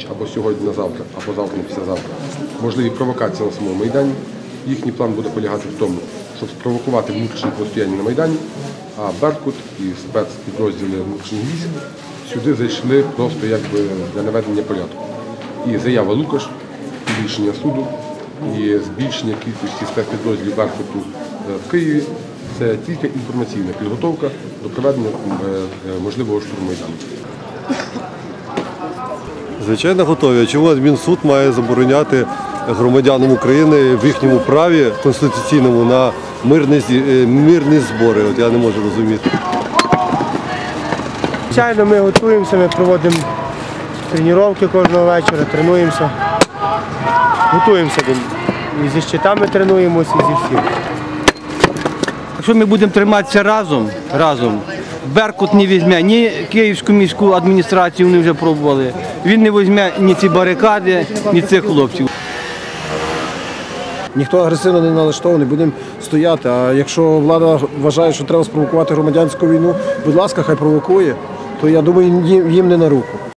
ніч або сьогодні на завтра, або завтра на післязавтра можливі провокації на самому Майдані. Їхній план буде полягати в тому, щоб спровокувати внутрішнє протистояння на Майдані, а Беркут і спецпідрозділи внутрішніх військ сюди зайшли просто якби для наведення порядку. І заява Лукаш, і рішення суду, і збільшення кількості спецпідрозділів Беркуту е, в Києві це тільки інформаційна підготовка до проведення е, е, можливого штурму Майдану. Звичайно, готові. А Чому адмінсуд має забороняти громадянам України в їхньому праві конституційному на мирні, е, мирні збори? От я не можу розуміти. Звичайно, ми готуємося, ми проводимо тренування кожного вечора, тренуємося. Готуємося і зі щитами тренуємося, і зі всім. Якщо ми будемо триматися разом, разом, Беркут не візьме ні Київську міську адміністрацію, вони вже пробували. Він не візьме ні ці барикади, ні цих хлопців. Ніхто агресивно не налаштований, будемо стояти. А якщо влада вважає, що треба спровокувати громадянську війну, будь ласка, хай провокує, то я думаю, їм- не на руку.